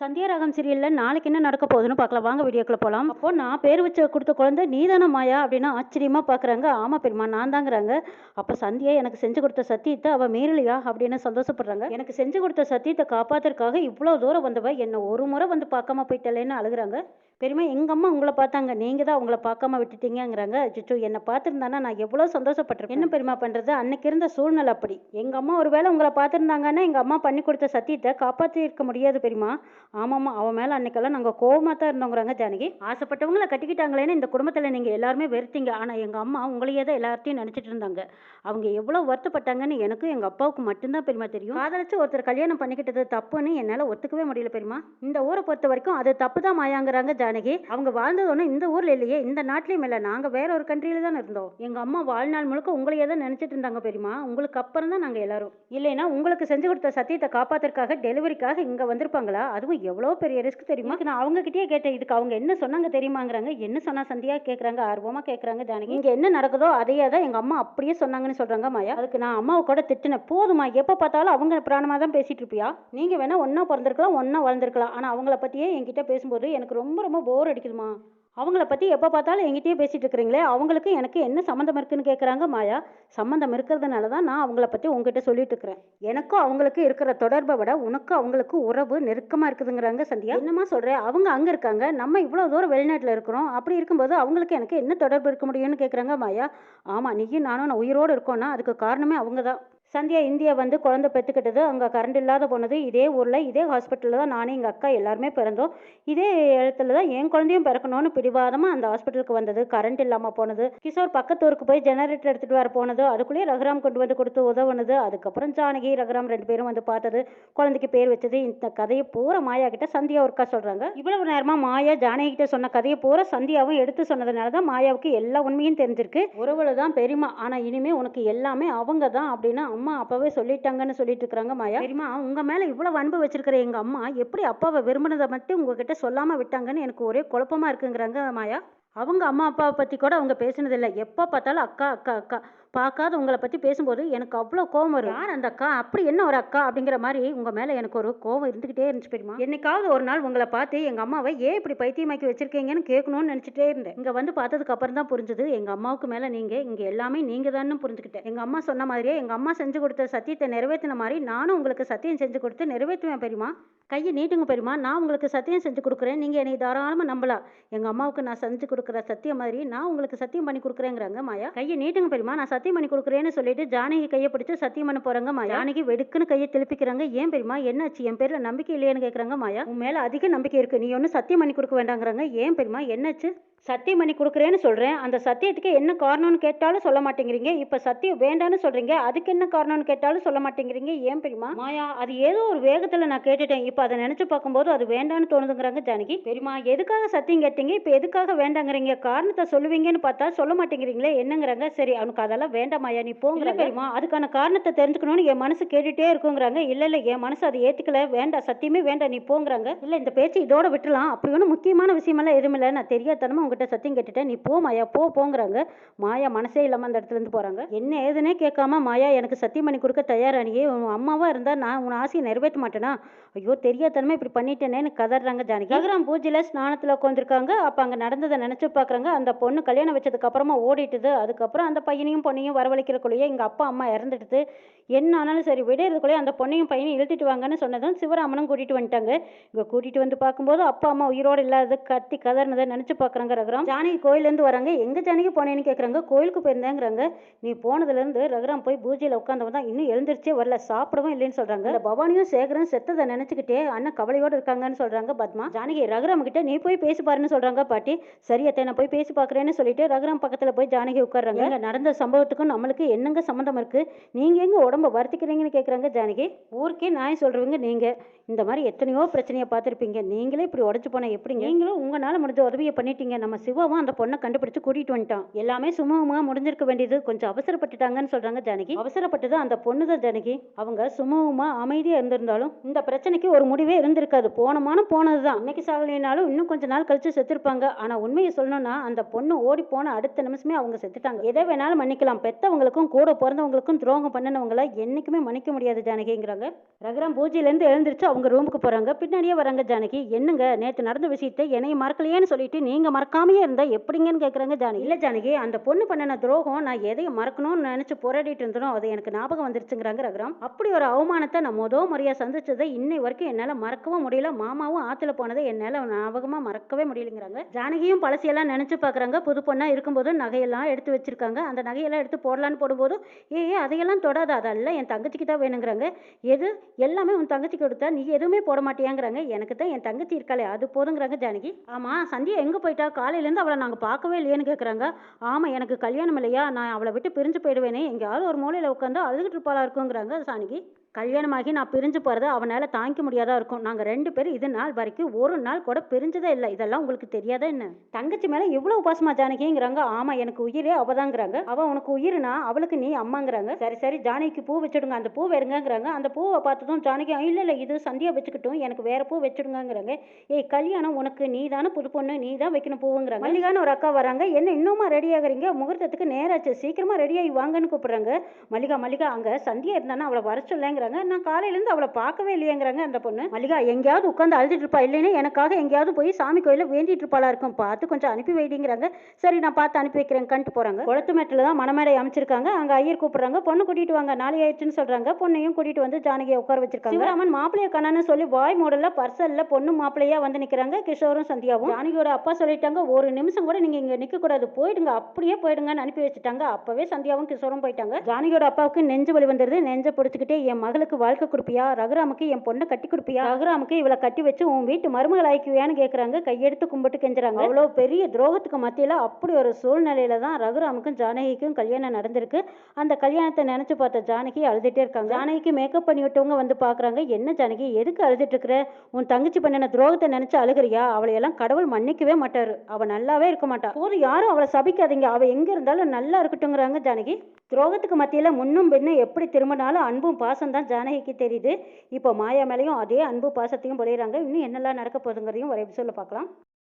சந்தியா ரகம் சீரியலில் நாளைக்கு என்ன நடக்க போகுதுன்னு பார்க்கலாம். வாங்க வீடியோக்குள்ள போகலாம் அப்போ நான் பேர் வச்சு கொடுத்த குழந்தை நீதான மாயா அப்படின்னு ஆச்சரியமா பார்க்குறாங்க. ஆமாம் பெருமா நான் தாங்கிறாங்க அப்போ சந்தியா எனக்கு செஞ்சு கொடுத்த சத்தியத்தை அவள் மீறலையா அப்படின்னு சந்தோஷப்படுறாங்க. எனக்கு செஞ்சு கொடுத்த சத்தியத்தை காப்பாத்துறதுக்காக இவ்வளோ தூரம் வந்தவ என்னை ஒரு முறை வந்து பார்க்காம போயிட்டலேன்னு அழுகுறாங்க. பெரியம்மா எங்கள் அம்மா உங்களை பார்த்தாங்க. நீங்கள் தான் அவங்கள பார்க்காம விட்டுட்டீங்கங்கிறாங்க. அச்சோ என்னை பார்த்துருந்தானா? நான் எவ்வளோ சந்தோஷப்பட்டிருக்கேன் என்ன பெருமா பண்ணுறது அன்னைக்கு இருந்த சூழ்நிலை அப்படி. எங்கள் அம்மா ஒருவேளை உங்களை பார்த்துருந்தாங்கன்னா எங்கள் அம்மா பண்ணி கொடுத்த சத்தியத்தை காப்பாற்றி இருக்க முடியாது பெரியம்மா. ஆமாம்மா அவன் மேலே அன்னைக்கெல்லாம் நாங்கள் கோவமாக தான் இருந்தோங்கிறாங்க ஜானகி. ஆசைப்பட்டவங்கள கட்டிக்கிட்டாங்களேன்னு இந்த குடும்பத்தில் நீங்கள் எல்லாருமே வெறுத்தீங்க. ஆனால் எங்கள் அம்மா உங்களையே தான் எல்லார்ட்டையும் நினச்சிட்டு இருந்தாங்க. அவங்க எவ்வளோ வருத்தப்பட்டாங்கன்னு எனக்கும் எங்கள் அப்பாவுக்கு மட்டும்தான் பெரியமா தெரியும். காதலிச்சு ஒருத்தர் கல்யாணம் பண்ணிக்கிட்டது தப்புன்னு என்னால் ஒத்துக்கவே முடியல பெரியமா இந்த ஊரை பொறுத்த வரைக்கும் அது தப்பு தான் மாயாங்கிறாங்க ஜானகி. அவங்க வாழ்ந்தது ஒன்றும் இந்த ஊரில் இல்லையே இந்த நாட்டிலையும் இல்லை. நாங்கள் வேற ஒரு கண்ட்ரியில தான் இருந்தோம். எங்கள் அம்மா வாழ்நாள் முழுக்க உங்களையே தான் நினச்சிட்டு இருந்தாங்க பெரியமா உங்களுக்கு அப்புறம் தான் நாங்கள் எல்லாரும். இல்லைன்னா உங்களுக்கு செஞ்சு கொடுத்த சத்தியத்தை காப்பாத்துறதுக்காக டெலிவரிக்காக இங்கே வந்திருப்பாங்களா? அதுவும் எவ்வளோ பெரிய ரிஸ்க் தெரியுமா? நான் அவங்க கிட்டயே கேட்டேன். இதுக்கு அவங்க என்ன சொன்னாங்க தெரியுமாங்கிறாங்க. என்ன சொன்னா சந்தியா கேட்குறாங்க ஆர்வமாக கேட்குறாங்க ஜானகி. இங்கே என்ன நடக்குதோ அதையே தான் எங்கள் அம்மா அப்படியே சொன்னாங்கன்னு சொல்கிறாங்க மாயா. அதுக்கு நான் அம்மாவை கூட திட்டினேன். போதுமா எப்போ பார்த்தாலும் அவங்க பிராணமாக தான் பேசிட்டு இருப்பியா? நீங்கள் வேணால் ஒன்றா பிறந்திருக்கலாம் ஒன்றா வளர்ந்துருக்கலாம். ஆனால் அவங்கள பற்றியே என்கிட்ட பேசும்போது எனக்கு ரொம்ப ரொம்ப போர் அடிக்குதுமா அவங்கள பற்றி எப்போ பார்த்தாலும் எங்கிட்டயே பேசிகிட்டு இருக்கிறீங்களே அவங்களுக்கு எனக்கு என்ன சம்மந்தம் இருக்குன்னு கேட்குறாங்க மாயா? சம்மந்தம் இருக்கிறதுனால தான் நான் அவங்கள பற்றி உங்ககிட்ட சொல்லிட்டு இருக்கிறேன். எனக்கும் அவங்களுக்கு இருக்கிற தொடர்பை விட உனக்கும் அவங்களுக்கு உறவு நெருக்கமாக இருக்குதுங்கிறாங்க சந்தியா. என்னமா சொல்கிறேன் அவங்க அங்கே இருக்காங்க நம்ம இவ்வளோ தூரம் வெளிநாட்டில் இருக்கிறோம். அப்படி இருக்கும்போது அவங்களுக்கு எனக்கு என்ன தொடர்பு இருக்க முடியும்னு கேட்குறாங்க மாயா? ஆமாம் நீயும் நானும் நான் உயிரோடு இருக்கோன்னா அதுக்கு காரணமே அவங்க தான் சந்தியா இந்தியா வந்து குழந்தை பெற்றுக்கிட்டது அங்கே கரண்ட் இல்லாத போனது இதே ஊரில் இதே ஹாஸ்பிட்டலில் தான் நானும் எங்கள் அக்கா எல்லாருமே பிறந்தோம். இதே இடத்துல தான் என் குழந்தையும் பிறக்கணும்னு பிடிவாதமாக அந்த ஹாஸ்பிட்டலுக்கு வந்தது. கரண்ட் இல்லாமல் போனது. கிஷோர் பக்கத்து ஊருக்கு போய் ஜெனரேட்டர் எடுத்துகிட்டு வர போனது. அதுக்குள்ளேயே ரகுராம் கொண்டு வந்து கொடுத்து உதவுனது. அதுக்கப்புறம் ஜானகி ரகுராம் ரெண்டு பேரும் வந்து பார்த்தது. குழந்தைக்கு பேர் வச்சது. இந்த கதையை பூரா மாயா கிட்ட சந்தியா ஒருக்கா சொல்கிறாங்க இவ்வளவு நேரமாக மாயா ஜானகி கிட்ட சொன்ன கதையை பூரா சந்தியாவும் எடுத்து சொன்னதுனால தான் மாயாவுக்கு எல்லா உண்மையும் தெரிஞ்சிருக்கு. உறவுல தான் பெரியமா ஆனால் இனிமேல் உனக்கு எல்லாமே அவங்க தான் அப்படின்னு அம்மா அப்பவே சொல்லிட்டாங்கன்னு சொல்லிட்டு இருக்கிறாங்க மாயா. தெரியுமா? உங்க மேல இவ்வளவு அன்பு வச்சிருக்கிற எங்க அம்மா எப்படி அப்பாவை விரும்பினதை மட்டும் உங்ககிட்ட சொல்லாம விட்டாங்கன்னு எனக்கு ஒரே குழப்பமா இருக்குங்கிறாங்க மாயா. அவங்க அம்மா அப்பாவை பற்றி கூட அவங்க பேசினதில்லை. எப்போ பார்த்தாலும் அக்கா அக்கா அக்கா. பார்க்காத உங்களை பற்றி பேசும்போது எனக்கு அவ்வளோ கோவம் வரும். யார் அந்த அக்கா? அப்படி என்ன ஒரு அக்கா அப்படிங்கிற மாதிரி உங்கள் மேலே எனக்கு ஒரு கோவம் இருந்துக்கிட்டே இருந்துச்சு பெரியமா என்னைக்காவது ஒரு நாள் உங்களை பார்த்து எங்கள் அம்மாவை ஏன் இப்படி பைத்தியமாக்கி வச்சிருக்கீங்கன்னு கேட்கணும்னு நினச்சிட்டே இருந்தேன். இங்கே வந்து பார்த்ததுக்கு அப்புறம் தான் புரிஞ்சுது எங்கள் அம்மாவுக்கு மேலே நீங்கள் இங்கே எல்லாமே நீங்கள் தான் புரிஞ்சுக்கிட்டேன். எங்கள் அம்மா சொன்ன மாதிரியே எங்கள் அம்மா செஞ்சு கொடுத்த சத்தியத்தை நிறைவேற்றின மாதிரி நானும் உங்களுக்கு சத்தியம் செஞ்சு கொடுத்து நிறைவேற்றுவேன் பெரியமா கையை நீட்டுங்க பெரியமா நான் உங்களுக்கு சத்தியம் செஞ்சு கொடுக்குறேன். நீங்கள் என்னை தாராளமாக நம்பலாம் எங்கள் அம்மாவுக்கு நான் செஞ்சு கொடுக்குற சத்தியம் மாதிரி நான் உங்களுக்கு சத்தியம் பண்ணி கொடுக்குறேங்கிறாங்க மாயா. கையை நீட்டுங்க பெரியமா நான் சத்தியம் பண்ணி கொடுக்குறேன்னு சொல்லிட்டு ஜானகி கையை பிடிச்சி சத்தியம் பண்ண போகிறாங்க மாயா. ஜானகி வெடுக்குன்னு கையை திருப்பிக்கிறாங்க ஏன் பெரியமா என்னாச்சு? என் பேரில் நம்பிக்கை இல்லையான்னு கேட்குறாங்க மாயா. உன் மேலே அதிக நம்பிக்கை இருக்குது நீ ஒன்றும் சத்தியம் பண்ணி கொடுக்க வேண்டாங்கிறாங்க. ஏன் பெரியமா என்னாச்சு? சத்தியம் பண்ணி கொடுக்குறேன்னு சொல்கிறேன் அந்த சத்தியத்துக்கு என்ன காரணம்னு கேட்டாலும் சொல்ல மாட்டேங்கிறீங்க. இப்போ சத்தியம் வேண்டான்னு சொல்கிறீங்க அதுக்கு என்ன காரணம்னு கேட்டாலும் சொல்ல மாட்டேங்கிறீங்க. ஏன் பெரியமா மாயா அது ஏதோ ஒரு வேகத்தில் நான் கேட்டுட்டேன். இப்போ அதை நினச்சி பார்க்கும்போது அது வேண்டான்னு தோணுதுங்கிறாங்க ஜானகி. பெரியமா எதுக்காக சத்தியம் கேட்டீங்க? இப்போ எதுக்காக வேண்டாங்கிறீங்க? காரணத்தை சொல்லுவீங்கன்னு பார்த்தா சொல்ல மாட்டேங்கிறீங்களே என்னங்கிறாங்க. சரி அவனுக்கு அதெல்லாம் வேண்டாம் மாயா நீ போங்கிற பெரியமா அதுக்கான காரணத்தை தெரிஞ்சுக்கணும்னு என் மனசு கேட்டுட்டே இருக்குங்கிறாங்க. இல்லை இல்லை என் மனசு அதை ஏற்றுக்கல வேண்டாம் சத்தியமே வேண்டாம் நீ போங்கிறாங்க. இல்லை இந்த பேச்சு இதோட விட்டுலாம் அப்படி ஒன்றும் முக்கியமான விஷயமெல்லாம் எதுவும் இல்லை. நான் தெரியாதனமா உங்ககிட்ட சத்தியம் கேட்டுட்டேன். நீ போ மாயா போ போங்கிறாங்க. மாயா மனசே இல்லாமல் அந்த இடத்துல இருந்து போகிறாங்க என்ன ஏதுனே கேட்காம மாயா எனக்கு சத்தியம் பண்ணி கொடுக்க தயாரானியே உன் அம்மாவாக இருந்தால் நான் உன் ஆசையை நிறைவேற்ற மாட்டேனா? ஐயோ தெரியாதனமா இப்படி பண்ணிட்டேனேன்னு கதறாங்க ஜானகி. ரகுராம் பூஜையில் ஸ்நானத்தில் உட்காந்துருக்காங்க அப்போ அங்கே நடந்ததை நினச்சி பார்க்குறாங்க அந்த பொண்ணு கல்யாணம் வச்சதுக்கு அப்புறமா ஓடிட்டுது அதுக்கப்புறம் அந்த பையனையும் பொண்ணையும் வரவழைக்கிறக்குள்ளேயே எங்கள் அப்பா அம்மா இறந்துடுது. என்ன ஆனாலும் சரி விடையிறதுக்குள்ளேயே அந்த பொண்ணையும் பையனையும் இழுத்துட்டு வாங்கன்னு சொன்னதும் சிவராமனும் கூட்டிட்டு வந்துட்டாங்க. இவ கூட்டிட்டு வந்து பார்க்கும்போது அப்பா அம்மா உயிரோடு இல்லாத கத்தி கதறினதை நினைச்சு பார்க்குறாங்க ரகுராம். ஜானகி கோயிலேருந்து வராங்க. எங்க ஜானகி போனேன்னு கேட்குறாங்க கோயிலுக்கு போயிருந்தேங்கிறாங்க. நீ போனதுலேருந்து ரகுராம் போய் பூஜையில் உட்காந்தவன் தான். இன்னும் எழுந்திரிச்சே வரல. சாப்பிடவும் இல்லைன்னு சொல்கிறாங்க பவானியும் சேகரும் செத்ததை நினச்சிக்கிட்டே அண்ணன் கவலையோடு இருக்காங்கன்னு சொல்கிறாங்க பத்மா. ஜானகி ரகுராம் கிட்ட நீ போய் பேசி பாருன்னு சொல்கிறாங்க பாட்டி. சரியத்தை நான் போய் பேசி பார்க்குறேன்னு சொல்லிட்டு ரகுராம் பக்கத்தில் போய் ஜானகி உட்கார்றாங்க. இங்க நடந்த சம்பவத்துக்கும் நம்மளுக்கு என்னங்க சம்மந்தம் இருக்கு? நீங்க எங்க உடம்ப வருத்திக்கிறீங்கன்னு கேட்குறாங்க ஜானகி. ஊருக்கே நியாயம் சொல்றவங்க நீங்க. இந்த மாதிரி எத்தனையோ பிரச்சனையை பார்த்துருப்பீங்க. நீங்களே இப்படி உடச்சு போனா எப்படிங்க? நீங்களும் உங்களால முடிஞ்ச உதவியை பண்ணிட்டீங்க. நம்ம சிவாவும் அந்த பொண்ணை கண்டுபிடிச்சு கூட்டிட்டு வந்துட்டான். எல்லாமே சுமூகமாக முடிஞ்சிருக்க வேண்டியது. கொஞ்சம் அவசரப்பட்டுட்டாங்கன்னு சொல்றாங்க ஜானகி. அவசரப்பட்டது அந்த பொண்ணு தான் ஜானகி. அவங்க சுமூகமா அமைதியா இருந்திருந்தாலும் இந்த பிரச்சனைக்கு ஒரு முடிவே இருந்திருக்காது. போனமான போனதுதான். இன்னைக்கு சாகலினாலும் இன்னும் கொஞ்ச நாள் கழிச்சு செத்துருப்பாங்க. ஆனா உண்மையை சொல்லணும்னா அந்த பொண்ணு ஓடி போன அடுத்த நிமிஷமே அவங்க செத்துட்டாங்க. எதை வேணாலும் மன்னிக்கலாம். பெத்தவங்களுக்கும் கூட பிறந்தவங்களுக்கும் துரோகம் பண்ணினவங்கள என்னைக்குமே மன்னிக்க முடியாது ஜானகிங்கிறாங்க. ரகுராம் பூஜையிலேருந்து எழுந்திரிச்சு அவங்க ரூமுக்கு போகிறாங்க பின்னாடியே வராங்க ஜானகி. என்னங்க நேற்று நடந்த விஷயத்தை என்னைய மறக்கலையேன்னு சொல்லிட்டு நீங்கள் மறக்காமையே இருந்தால் எப்படிங்கன்னு கேட்குறாங்க ஜானகி. இல்லை ஜானகி அந்த பொண்ணு பண்ணின துரோகம் நான் எதையும் மறக்கணும்னு நினச்சி போராடிட்டு இருந்தனோ அது எனக்கு ஞாபகம் வந்துருச்சுங்கிறாங்க ரகுராம். அப்படி ஒரு அவமானத்தை நான் மொதல் முறையாக சந்திச்சதை இன்னை வரைக்கும் என்னால் மறக்கவும் முடியல. மாமாவும் ஆற்றுல போனதை என்னால் ஞாபகமாக மறக்கவே முடியலைங்கிறாங்க. ஜானகியும் பழசியெல்லாம் நினச்சி பார்க்குறாங்க புது பொண்ணாக இருக்கும்போது நகையெல்லாம் எடுத்து வச்சிருக்காங்க. அந்த நகையெல்லாம் எடுத்து போடலான்னு போடும்போது ஏ ஏ, அதையெல்லாம் தொடாத. அதெல்லாம் என் தங்கச்சிக்கு தான் வேணுங்கிறாங்க. எது? எல்லாமே உன் தங்கச்சிக்கு கொடுத்தா நீ எதுவுமே போட மாட்டியாங்கிறாங்க. எனக்கு தான் என் தங்கச்சி இருக்காளே. அது போதுங்கிறாங்க ஜானகி. ஆமாம் சந்தியா எங்கே போயிட்டா? காலையிலேருந்து அவளை நாங்கள் பார்க்கவே இல்லையேன்னு கேட்குறாங்க ஆமாம் எனக்கு கல்யாணம் இல்லையா? நான் அவளை விட்டு பிரிஞ்சு போயிடுவேனே. எங்கேயாவது ஒரு மூலையில் உட்காந்து அழுதுகிட்டு இருப்பாளா இருக்குங்கிறாங்க ஜானகி. கல்யாணமாகி நான் பிரிஞ்சு போகிறத அவனால் தாங்கிக்க முடியாதா இருக்கும். நாங்கள் ரெண்டு பேரும் இது நாள் வரைக்கும் ஒரு நாள் கூட பிரிஞ்சதே இல்லை. இதெல்லாம் உங்களுக்கு தெரியாதா என்ன? தங்கச்சி மேலே இவ்வளோ உபாசமா ஜானகிங்கிறாங்க. ஆமாம் எனக்கு உயிரே அவதாங்கிறாங்க. அவள் உனக்கு உயிர்னா அவளுக்கு நீ அம்மாங்கிறாங்க. சரி சரி ஜானகிக்கு பூ வச்சுடுங்க. அந்த பூ எடுங்கங்கிறாங்க. அந்த பூவை பார்த்ததும் ஜானகி இல்லை இல்லை இது சந்தியா வச்சுக்கிட்டும். எனக்கு வேற பூ வச்சுடுங்கிறாங்க ஏய் கல்யாணம் உனக்கு நீ தானே புது பொண்ணு. நீ தான் வைக்கணும் பூவுங்கிறாங்க. மல்லிகான்னு ஒரு அக்கா வராங்க. என்ன இன்னுமா ரெடி ஆகுறீங்க முகூர்த்தத்துக்கு நேராச்சு. சீக்கிரமா ரெடி ஆகி வாங்கன்னு கூப்பிடுறாங்க. மல்லிகா மல்லிகா அங்கே சந்தியா இருந்தானா? அவளை வர சொல்லேங்கிறாங்க. நான் காலையிலேருந்து அவளை பார்க்கவே இல்லையேங்கிறாங்க அந்த பொண்ணு. மல்லிகா எங்கேயாவது உட்காந்து அழுதுட்டு இருப்பா? இல்லைன்னா எனக்காக எங்கேயாவது போய் சாமி கோயிலில் வேண்டிட்டு இருப்பாளா இருக்கும். பார்த்து கொஞ்சம் அனுப்பி வைடிங்கிறாங்க. சரி நான் பார்த்து அனுப்பி வைக்கிறேன் கண்டு போகிறாங்க குளத்து மேட்டில் தான் மணமேடை அமைச்சிருக்காங்க. அங்கே ஐயர் கூப்பிட்றாங்க. பொண்ணு கூட்டிட்டு வாங்க நாளை ஆயிடுச்சுன்னு சொல்கிறாங்க பொண்ணையும் கூட்டிட்டு வந்து ஜானகியை உட்கார வச்சிருக்காங்க. சிவராமன் மாப்பிள்ளைய கண்ணான்னு சொல்லி வாய் மாடலில் பர்சல்ல பொண்ணு மாப்பிளையா வந்து நிற்கிறாங்க கிஷோரும் சந்தியாவும். ஜானகியோட அப்பா சொல்லிட்டாங்க ஒரு நிமிஷம் கூட நீங்கள் இங்கே நிற்கக்கூடாது போயிடுங்க அப்படியே போயிடுங்கன்னு அனுப்பி வச்சுட்டாங்க. அப்போவே சந்தியாவும் கிஷோரும் போயிட்டாங்க. ஜானகியோட அப்பாவுக்கு நெஞ்சு வலி வந்துடுது நெஞ்சை பிடிச்சிக்கிட்டே என் மகளுக்கு வாழ்க்கை கொடுப்பியா? ரகுராமுக்கு என் பொண்ணை கட்டி கொடுப்பியா? ரகுராமுக்கு இவளை கட்டி வச்சு உன் வீட்டு மருமகள் ஆய்க்குவியான்னு கேட்குறாங்க கையெடுத்து கும்பிட்டு கெஞ்சுறாங்க. அவ்வளோ பெரிய துரோகத்துக்கு மத்தியில் அப்படி ஒரு சூழ்நிலையில தான் ரகுராமுக்கும் ஜானகிக்கும் கல்யாணம் நடந்திருக்கு. அந்த கல்யாணத்தை நினச்சி பார்த்த ஜானகி அழுதுகிட்டே இருக்காங்க. ஜானகிக்கு மேக்கப் பண்ணி விட்டவங்க வந்து பார்க்குறாங்க. என்ன ஜானகி எதுக்கு அழுதுட்டு இருக்கிற உன் தங்கச்சி பண்ணின துரோகத்தை நினச்சி அழுகிறியா? அவளையெல்லாம் கடவுள் மன்னிக்கவே மாட்டார். அவள் நல்லாவே இருக்க மாட்டா. போதும் யாரும் அவளை சபிக்காதீங்க. அவள் எங்கே இருந்தாலும் நல்லா இருக்கட்டுங்கிறாங்க ஜானகி. துரோகத்துக்கு மத்தியில் முன்னும் பின்னும் எப்படி திரும்பினாலும் அன்பும் பாசம் தான் தான் ஜானகிக்கு தெரியுது. இப்போ மாயா மேலேயும் அதே அன்பு பாசத்தையும் பொழியிறாங்க இன்னும் என்னெல்லாம் நடக்க போகுதுங்கிறதையும் ஒரு எபிசோடில் பார்க்கலாம்.